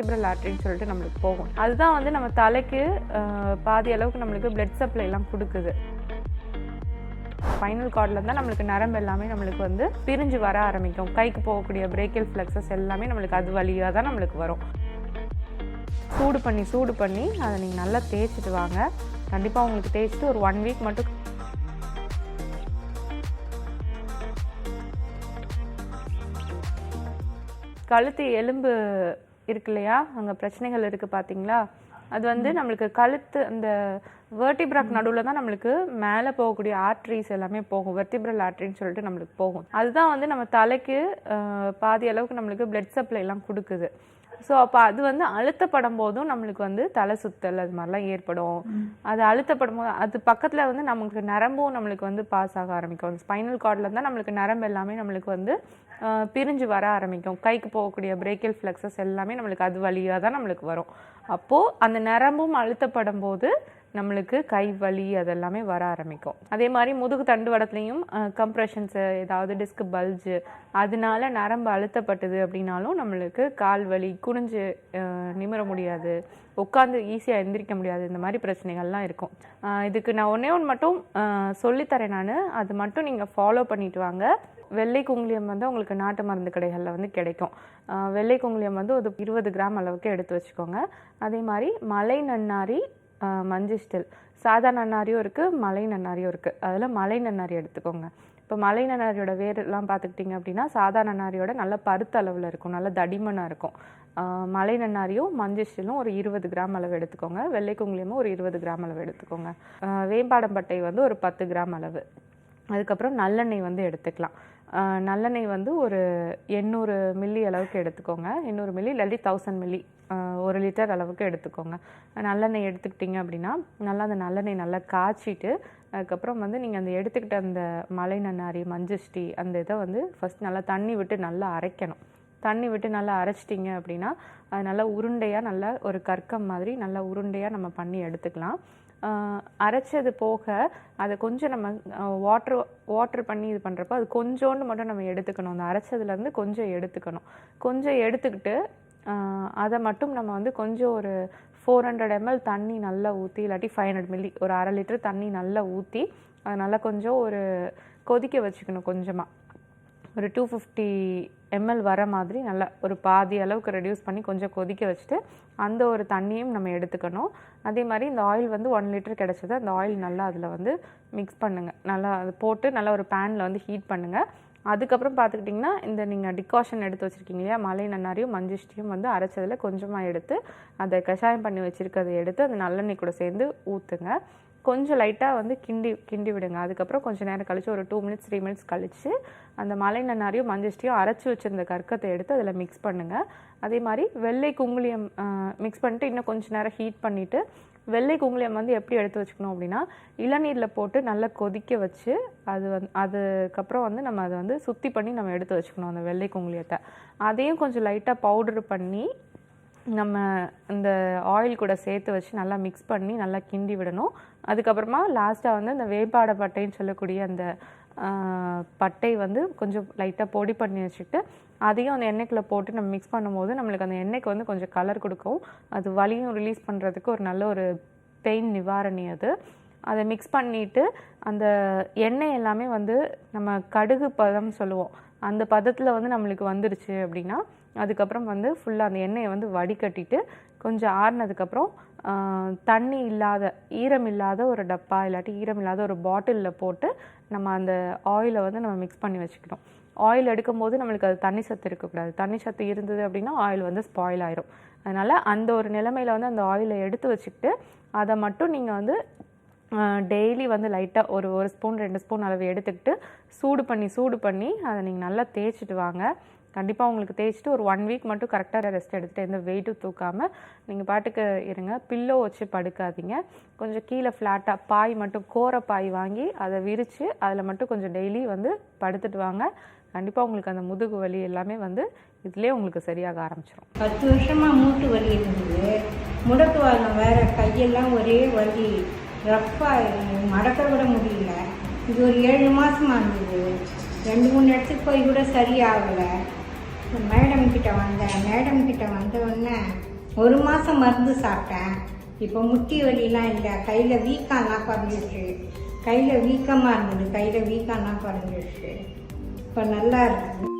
Vertebral ஆர்ட்ரின்னு சொல்லிட்டு நம்மளுக்கு போகும். அதுதான் வந்து நம்ம தலைக்கு பாதி அளவுக்கு நம்மளுக்கு பிளட் சப்ளை எல்லாம் கொடுக்குது. ஃபைனல் கார்டில் தான் நம்மளுக்கு நரம்பு எல்லாமே நம்மளுக்கு வந்து பிரிஞ்சு வர ஆரம்பிக்கும். கைக்கு போகக்கூடிய பிரேக்கல் ஃப்ளெக்ஸஸ் எல்லாமே நம்மளுக்கு அது வழியாக தான் நம்மளுக்கு வரும். சூடு பண்ணி சூடு பண்ணி அதை நீங்கள் நல்லா தேய்ச்சிட்டு வாங்க. கண்டிப்பாக உங்களுக்கு தேய்ச்சிட்டு ஒரு ஒன் வீக் மட்டும் கழுத்து எலும்பு இருக்கு இல்லையா அங்கே பிரச்சனைகள் இருக்குது பார்த்தீங்களா அது வந்து நம்மளுக்கு கழுத்து அந்த வேர்டிப்ராக் நடுவில் தான் நம்மளுக்கு மேலே போகக்கூடிய ஆர்ட்ரிஸ் எல்லாமே போகும். வெர்டிப்ரல் ஆர்ட்ரின்னு சொல்லிட்டு நம்மளுக்கு போகும். அதுதான் வந்து நம்ம தலைக்கு பாதி அளவுக்கு நம்மளுக்கு பிளட் சப்ளை எல்லாம் கொடுக்குது. ஸோ அப்போ அது வந்து அழுத்தப்படும் போதும் நம்மளுக்கு வந்து தலை சுத்தல் அது மாதிரிலாம் ஏற்படும். அது அழுத்தப்படும் போது அது பக்கத்தில் வந்து நமக்கு நரம்பும் நம்மளுக்கு வந்து பாஸ் ஆக ஆரம்பிக்கும். ஸ்பைனல் கார்டில் தான் நம்மளுக்கு நரம்பு எல்லாமே நம்மளுக்கு வந்து பிரிஞ்சு வர ஆரம்பிக்கும். கைக்கு போகக்கூடிய பிரேக்கல் ஃப்ளெக்ஸஸ் எல்லாமே நம்மளுக்கு அது வழியாக தான் நம்மளுக்கு வரும். அப்போது அந்த நரம்பும் அழுத்தப்படும் போது நம்மளுக்கு கை வலி அதெல்லாமே வர ஆரம்பிக்கும். அதே மாதிரி முதுகு தண்டு வடத்துலேயும் கம்ப்ரெஷன்ஸு ஏதாவது டிஸ்க் பல்ஜு அதனால நரம்பு அழுத்தப்பட்டது அப்படின்னாலும் நம்மளுக்கு கால் வலி குனிஞ்சு நிமிர முடியாது உட்காந்து ஈஸியாக எந்திரிக்க முடியாது இந்த மாதிரி பிரச்சனைகள்லாம் இருக்கும். இதுக்கு நான் ஒன்றே ஒன்று மட்டும் சொல்லித்தரேன் நான். அது மட்டும் நீங்கள் ஃபாலோ பண்ணிட்டு வாங்க. வெள்ளை குங்குலியம் வந்து உங்களுக்கு நாட்டு மருந்து கடைகளில் வந்து கிடைக்கும். வெள்ளை குங்குலியம் வந்து ஒரு இருபது கிராம் அளவுக்கு எடுத்து வச்சுக்கோங்க. அதே மாதிரி மலை நன்னாரி மஞ்சு ஸ்டில். சாதா நன்னாரியும் இருக்குது மலை நன்னாரியும் இருக்குது அதில் மலை நன்னாரி எடுத்துக்கோங்க. இப்போ மலை நன்னாரியோட வேரெல்லாம் பார்த்துக்கிட்டிங்க அப்படின்னா சாதா நன்னாரியோட நல்ல பருத்த அளவில் இருக்கும் நல்ல தடிமனாக இருக்கும். மலை நன்னாரியும் மஞ்சளும் ஒரு இருபது கிராம் அளவு எடுத்துக்கோங்க. வெள்ளை குங்குலியமும் ஒரு இருபது கிராம் அளவு எடுத்துக்கோங்க. வேம்பாடம்பட்டை வந்து ஒரு பத்து கிராம் அளவு. அதுக்கப்புறம் நல்லெண்ணெய் வந்து எடுத்துக்கலாம். நல்லெண்ணெய் வந்து ஒரு எண்ணூறு மில்லி அளவுக்கு எடுத்துக்கோங்க. எண்ணூறு மில்லி இல்லாட்டி தௌசண்ட் மில்லி. ஒரு லிட்டர் அளவுக்கு எடுத்துக்கோங்க. நல்லெண்ணெய் எடுத்துக்கிட்டிங்க அப்படின்னா நல்லா அந்த நல்லெண்ணெய் நல்லா காய்ச்சிட்டு அதுக்கப்புறம் வந்து நீங்கள் அந்த எடுத்துக்கிட்ட அந்த மலை நன்னாரி மஞ்சஷ்டி அந்த இதை வந்து ஃபஸ்ட் நல்லா தண்ணி விட்டு நல்லா அரைக்கணும். தண்ணி விட்டு நல்லா அரைச்சிட்டிங்க அப்படின்னா அது நல்லா உருண்டையாக நல்லா ஒரு கற்கம் மாதிரி நல்லா உருண்டையாக நம்ம பண்ணி எடுத்துக்கலாம். அரைச்சது போக அதை கொஞ்சம் நம்ம வாட்ரு வாட்ரு பண்ணி இது பண்ணுறப்போ அது கொஞ்சோண்டு மட்டும் நம்ம எடுத்துக்கணும். அந்த அரைச்சதுலேருந்து கொஞ்சம் எடுத்துக்கணும். கொஞ்சம் எடுத்துக்கிட்டு அதை மட்டும் நம்ம வந்து கொஞ்சம் ஒரு ஃபோர் ஹண்ட்ரட் எம்எல் தண்ணி நல்லா ஊற்றி இல்லாட்டி ஃபைவ் ஹண்ட்ரட் மில்லி ஒரு அரை லிட்டர் தண்ணி நல்லா ஊற்றி அதை நல்லா கொஞ்சம் ஒரு கொதிக்க வச்சுக்கணும் கொஞ்சமாக ஒரு டூ ஃபிஃப்டி எம்எல் வர மாதிரி நல்லா ஒரு பாதி அளவுக்கு ரெடியூஸ் பண்ணி கொஞ்சம் கொதிக்க வச்சுட்டு அந்த ஒரு தண்ணியும் நம்ம எடுத்துக்கணும். அதே மாதிரி இந்த ஆயில் வந்து ஒன் லிட்டர் கிடச்சது அந்த ஆயில் நல்லா அதில் வந்து மிக்ஸ் பண்ணுங்கள் நல்லா அது போட்டு நல்லா ஒரு பேனில் வந்து ஹீட் பண்ணுங்கள் அதுக்கப்புறம் பார்த்துக்கிட்டிங்கன்னா இந்த நீங்கள் டிகாஷன் எடுத்து வச்சுருக்கீங்க இல்லையா மலை நன்னாரியும் மஞ்சிஷ்டியும் வந்து அரைச்சதில் கொஞ்சமாக எடுத்து அதை கஷாயம் பண்ணி வச்சுருக்கதை எடுத்து அந்த நல்லெண்ணெய் கூட சேர்ந்து ஊற்றுங்க கொஞ்சம் லைட்டாக வந்து கிண்டி கிண்டி விடுங்க. அதுக்கப்புறம் கொஞ்சம் நேரம் கழித்து ஒரு டூ மினிட்ஸ் த்ரீ மினிட்ஸ் கழிச்சு அந்த மலை நன்னாரியும் மஞ்சஷ்டியும் அரைச்சி வச்சிருந்த கற்கத்தை எடுத்து அதில் மிக்ஸ் பண்ணுங்கள் அதே மாதிரி வெள்ளை குங்குளியம் மிக்ஸ் பண்ணிட்டு இன்னும் கொஞ்சம் நேரம் ஹீட் பண்ணிவிட்டு வெள்ளை குங்குலியம் வந்து எப்படி எடுத்து வச்சுக்கணும் அப்படின்னா இளநீரில் போட்டு நல்லா கொதிக்க வச்சு அது வந்து அதுக்கப்புறம் வந்து நம்ம அதை வந்து சுத்தி பண்ணி நம்ம எடுத்து வச்சுக்கணும் அந்த வெள்ளை குங்குலியத்தை அதையும் கொஞ்சம் லைட்டாக பவுடர் பண்ணி நம்ம இந்த ஆயில் கூட சேர்த்து வச்சு நல்லா மிக்ஸ் பண்ணி நல்லா கிண்டி விடணும். அதுக்கப்புறமா லாஸ்ட்டாக வந்து இந்த வேப்பாடை பட்டைன்னு சொல்லக்கூடிய அந்த பட்டை வந்து கொஞ்சம் லைட்டாக பொடி பண்ணி வச்சுட்டு அதையும் அந்த எண்ணெய்க்குள்ளே போட்டு நம்ம மிக்ஸ் பண்ணும்போது நம்மளுக்கு அந்த எண்ணெய்க்கு வந்து கொஞ்சம் கலர் கொடுக்கும். அது வலியும் ரிலீஸ் பண்ணுறதுக்கு ஒரு நல்ல ஒரு பெயின் நிவாரணி அது. அதை மிக்ஸ் பண்ணிட்டு அந்த எண்ணெய் எல்லாமே வந்து நம்ம கடுகு பதம் சொல்லுவோம். அந்த பதத்தில் வந்து நம்மளுக்கு வந்துருச்சு அப்படின்னா அதுக்கப்புறம் வந்து ஃபுல்லாக அந்த எண்ணெயை வந்து வடிகட்டிட்டு கொஞ்சம் ஆறுனதுக்கப்புறம் தண்ணி இல்லாத ஈரம் இல்லாத ஒரு டப்பா இல்லாட்டி ஈரம் இல்லாத ஒரு பாட்டிலில் போட்டு நம்ம அந்த ஆயிலை வந்து நம்ம மிக்ஸ் பண்ணி வச்சுக்கணும். ஆயில் எடுக்கும்போது நம்மளுக்கு அது தண்ணி சத்து இருக்கக்கூடாது. தண்ணி சத்து இருந்தது அப்படின்னா ஆயில் வந்து ஸ்பாயில் ஆயிரும். அதனால் அந்த ஒரு நிலைமையில் வந்து அந்த ஆயிலை எடுத்து வச்சுக்கிட்டு அதை மட்டும் நீங்கள் வந்து டெய்லி வந்து லைட்டாக ஒரு ஒரு ஸ்பூன் ரெண்டு ஸ்பூன் அளவு எடுத்துக்கிட்டு சூடு பண்ணி சூடு பண்ணி அதை நீங்கள் நல்லா தேய்ச்சிட்டு வாங்க. கண்டிப்பாக உங்களுக்கு தேய்ச்சிட்டு ஒரு ஒன் வீக் மட்டும் கரெக்டாக ரெஸ்ட் எடுத்துகிட்டு எந்த வெயிட்டும் தூக்காமல் நீங்கள் பாட்டுக்கு இருங்க. பில்லோ வச்சு படுக்காதீங்க. கொஞ்சம் கீழே ஃப்ளாட்டாக பாய் மட்டும் கோர பாய் வாங்கி அதை விரித்து அதில் மட்டும் கொஞ்சம் டெய்லி வந்து படுத்துட்டு வாங்க. கண்டிப்பாக உங்களுக்கு அந்த முதுகு வலி எல்லாமே வந்து இதுலேயே உங்களுக்கு சரியாக ஆரம்பிச்சிடும் பத்து வருஷமாக மூட்டு வலி இருந்தது. முடக்குவாதம் வேற கையெல்லாம் ஒரே வலி. ரஃப்பாக மடக்க விட முடியல. இது ஒரு ஏழு மாதமாக இருந்தது. ரெண்டு மூணு இடத்துக்கு போய் கூட சரியாகலை. மேடம் கிட்ட வந்தேன் மேடம் கிட்ட வந்த உடனே ஒரு மாதம் மருந்து சாப்பிட்டேன். இப்போ முட்டி வலிலாம் இல்லை. கையில் வீக்கம்லாம் குறைஞ்சிருச்சு கையில் வீக்கமாக இருந்தது. கையில் வீக்கம்லாம் குறைஞ்சிருச்சு இப்போ நல்லா இருக்குது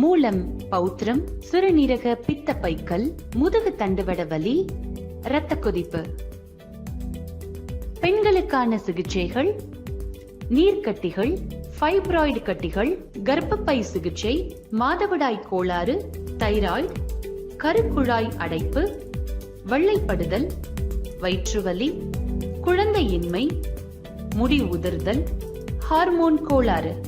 மூலம் பௌத்திரம் சிறுநீரக பித்தப்பைக்கல் முதுகு தண்டுவட வலி இரத்த கொதிப்பு. பெண்களுக்கான சிகிச்சைகள் நீர்க்கட்டிகள் ஃபைப்ராய்டு கட்டிகள் கர்ப்பப்பை சிகிச்சை மாதவிடாய் கோளாறு தைராய்டு கருக்குழாய் அடைப்பு வெள்ளைப்படுதல் வயிற்றுவலி குழந்தையின்மை முடி உதிர்தல் ஹார்மோன் கோளாறு.